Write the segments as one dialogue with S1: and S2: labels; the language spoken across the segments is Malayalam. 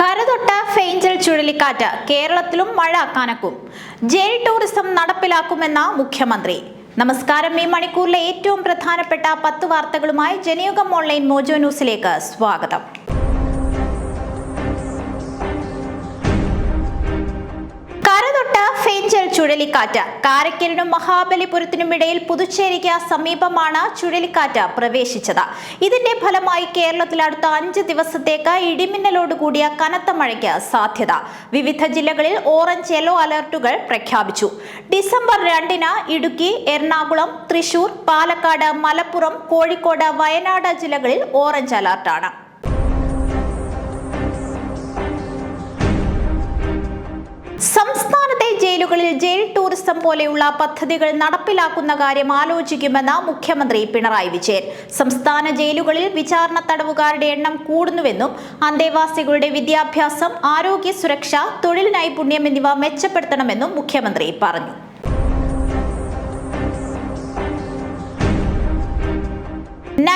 S1: കരതൊട്ട ഫെയ്ഞ്ചൽ ചുഴലിക്കാറ്റ് കേരളത്തിലും മഴ കനക്കും. ജയിൽ ടൂറിസം നടപ്പിലാക്കുമെന്ന മുഖ്യമന്ത്രി. നമസ്കാരം. ഈ മണിക്കൂറിലെ ഏറ്റവും പ്രധാനപ്പെട്ട പത്ത് വാർത്തകളുമായി ജനയുഗം ഓൺലൈൻ മോജോ ന്യൂസിലേക്ക് സ്വാഗതം. ചുഴലിക്കാറ്റ്. കാരക്കലിനും മഹാബലിപുരത്തിനും ഇടയിൽ പുതുച്ചേരിക്ക് സമീപമാണ് ചുഴലിക്കാറ്റ് പ്രവേശിച്ചത്. ഇതിന്റെ ഫലമായി കേരളത്തിൽ അടുത്ത അഞ്ച് ദിവസത്തേക്ക് ഇടിമിന്നലോട് കൂടിയ കനത്ത മഴയ്ക്ക് സാധ്യത. വിവിധ ജില്ലകളിൽ ഓറഞ്ച് യെല്ലോ അലർട്ടുകൾ പ്രഖ്യാപിച്ചു. ഡിസംബർ രണ്ടിന് ഇടുക്കി എറണാകുളം തൃശൂർ പാലക്കാട് മലപ്പുറം കോഴിക്കോട് വയനാട് ജില്ലകളിൽ ഓറഞ്ച് അലർട്ടാണ്. സംസ്ഥാനത്തെ ജയിലുകളിൽ ജയിൽ ടൂറിസം പോലെയുള്ള പദ്ധതികൾ നടപ്പിലാക്കുന്ന കാര്യം ആലോചിക്കുമെന്ന് മുഖ്യമന്ത്രി പിണറായി വിജയൻ. സംസ്ഥാന ജയിലുകളിൽ വിചാരണ തടവുകാരുടെ എണ്ണം കൂടുന്നുവെന്നും അന്തേവാസികളുടെ വിദ്യാഭ്യാസം ആരോഗ്യ സുരക്ഷ തൊഴിൽ നൈപുണ്യം എന്നിവ മെച്ചപ്പെടുത്തണമെന്നും മുഖ്യമന്ത്രി പറഞ്ഞു.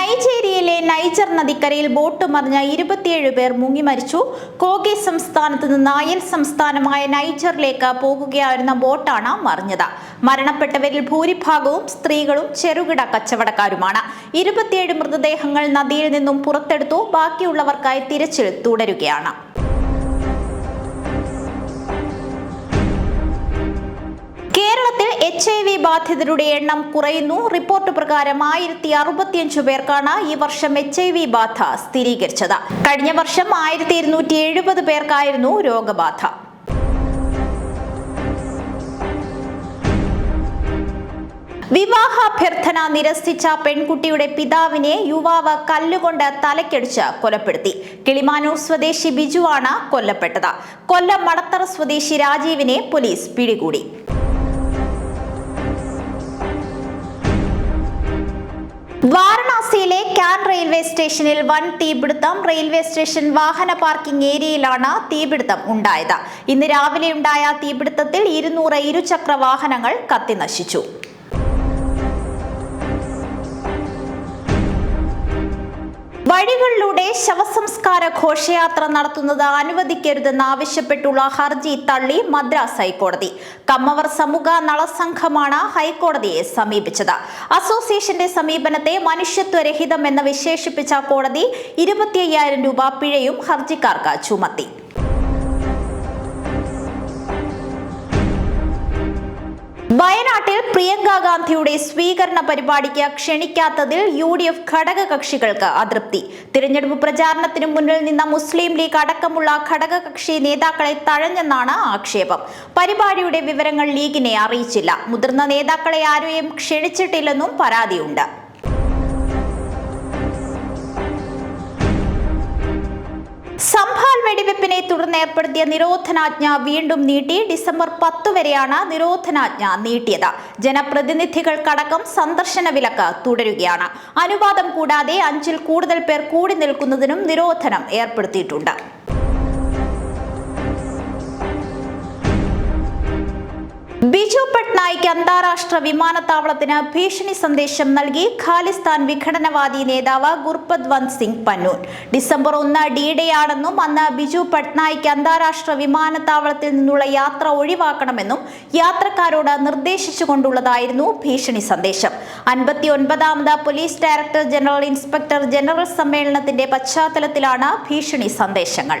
S1: നൈജീരിയയിലെ നൈജർ നദിക്കരയിൽ ബോട്ട് മറിഞ്ഞ ഇരുപത്തിയേഴ് പേർ മുങ്ങി മരിച്ചു. കോഗെ സംസ്ഥാനത്ത് നിന്ന് അയൽ സംസ്ഥാനമായ നൈജറിലേക്ക് പോകുകയായിരുന്ന ബോട്ടാണ് മറിഞ്ഞത്. മരണപ്പെട്ടവരിൽ ഭൂരിഭാഗവും സ്ത്രീകളും ചെറുകിട കച്ചവടക്കാരുമാണ്. ഇരുപത്തിയേഴ് മൃതദേഹങ്ങൾ നദിയിൽ നിന്നും പുറത്തെടുത്തു. ബാക്കിയുള്ളവർക്കായി തിരച്ചിൽ തുടരുകയാണ്. കേരളത്തിൽ എച്ച് ഐ വി ബാധിതരുടെ എണ്ണം കുറയുന്നു. റിപ്പോർട്ട് പ്രകാരം ആയിരത്തി അറുപത്തിയഞ്ച് പേർക്കാണ് ഈ വർഷം എച്ച് ഐ വി ബാധ സ്ഥിരീകരിച്ചത്. കഴിഞ്ഞ വർഷം ആയിരത്തി ഇരുന്നൂറ്റി എഴുപത് പേർക്കായിരുന്നു രോഗബാധ. വിവാഹാഭ്യർത്ഥന നിരസിച്ച പെൺകുട്ടിയുടെ പിതാവിനെ യുവാവ് കല്ലുകൊണ്ട് തലക്കടിച്ച് കൊലപ്പെടുത്തി. കിളിമാനൂർ സ്വദേശി ബിജുവാണ് കൊല്ലപ്പെട്ടത്. കൊല്ലം മടത്തറ സ്വദേശി രാജീവിനെ പോലീസ് പിടികൂടി. വാരണാസിയിലെ ക്യാൻ റെയിൽവേ സ്റ്റേഷനിൽ വൻ തീപിടുത്തം. റെയിൽവേ സ്റ്റേഷൻ വാഹന പാർക്കിംഗ് ഏരിയയിലാണ് തീപിടുത്തം ഉണ്ടായത്. ഇന്ന് രാവിലെ ഉണ്ടായ തീപിടുത്തത്തിൽ ഇരുന്നൂറ് ഇരുചക്ര വാഹനങ്ങൾ കത്തിനശിച്ചു. വഴികളിലൂടെ ശവസംസ്കാര ഘോഷയാത്ര നടത്തുന്നത് അനുവദിക്കരുതെന്ന് ആവശ്യപ്പെട്ടുള്ള ഹർജി തള്ളി മദ്രാസ് ഹൈക്കോടതി. കമ്മവർ സമൂഹ നളസംഘമാണ് ഹൈക്കോടതിയെ സമീപിച്ചത്. അസോസിയേഷന്റെ സമീപനത്തെ മനുഷ്യത്വരഹിതം എന്ന് വിശേഷിപ്പിച്ച കോടതി ഇരുപത്തി രൂപ പിഴയും ഹർജിക്കാർക്ക് ചുമത്തി. വയനാട്ടിൽ പ്രിയങ്ക ഗാന്ധിയുടെ സ്വീകരണ പരിപാടിക്ക് ക്ഷണിക്കാത്തതിൽ യു ഡി എഫ് ഘടകകക്ഷികൾക്ക് അതൃപ്തി. തിരഞ്ഞെടുപ്പ് പ്രചാരണത്തിന് മുന്നിൽ നിന്ന മുസ്ലിം ലീഗ് അടക്കമുള്ള ഘടകകക്ഷി നേതാക്കളെ തഴഞ്ഞെന്നാണ് ആക്ഷേപം. പരിപാടിയുടെ വിവരങ്ങൾ ലീഗിനെ അറിയിച്ചില്ല. മുതിർന്ന നേതാക്കളെ ആരെയും ക്ഷണിച്ചിട്ടില്ലെന്നും പരാതിയുണ്ട്. സംഭാൽ വെടിവെപ്പിനെ തുടർന്ന് ഏർപ്പെടുത്തിയ നിരോധനാജ്ഞ വീണ്ടും നീട്ടി ഡിസംബർ പത്ത് വരെയാണ് നിരോധനാജ്ഞ നീട്ടിയത്. ജനപ്രതിനിധികൾക്കടക്കം സന്ദർശന വിലക്ക് തുടരുകയാണ്. അനുവാദം കൂടാതെ അഞ്ചിൽ കൂടുതൽ പേർ കൂടി നിൽക്കുന്നതിനും നിരോധനം ഏർപ്പെടുത്തിയിട്ടുണ്ട്. ബിജു പട്നായിക് അന്താരാഷ്ട്ര വിമാനത്താവളത്തിന് ഭീഷണി സന്ദേശം നൽകി ഖാലിസ്ഥാൻ വിഘടനവാദി നേതാവ് ഗുർപദ്വന്ത് സിംഗ് പന്നൂർ. ഡിസംബർ ഒന്ന് ഡിഡേയാണെന്നും അന്ന് ബിജു പട്നായിക് അന്താരാഷ്ട്ര വിമാനത്താവളത്തിൽ നിന്നുള്ള യാത്ര ഒഴിവാക്കണമെന്നും യാത്രക്കാരോട് നിർദ്ദേശിച്ചുകൊണ്ടുള്ളതായിരുന്നു ഭീഷണി സന്ദേശം. അൻപത്തി ഒൻപതാമത് police director general inspector general സമ്മേളനത്തിന്റെ പശ്ചാത്തലത്തിലാണ് ഭീഷണി സന്ദേശങ്ങൾ.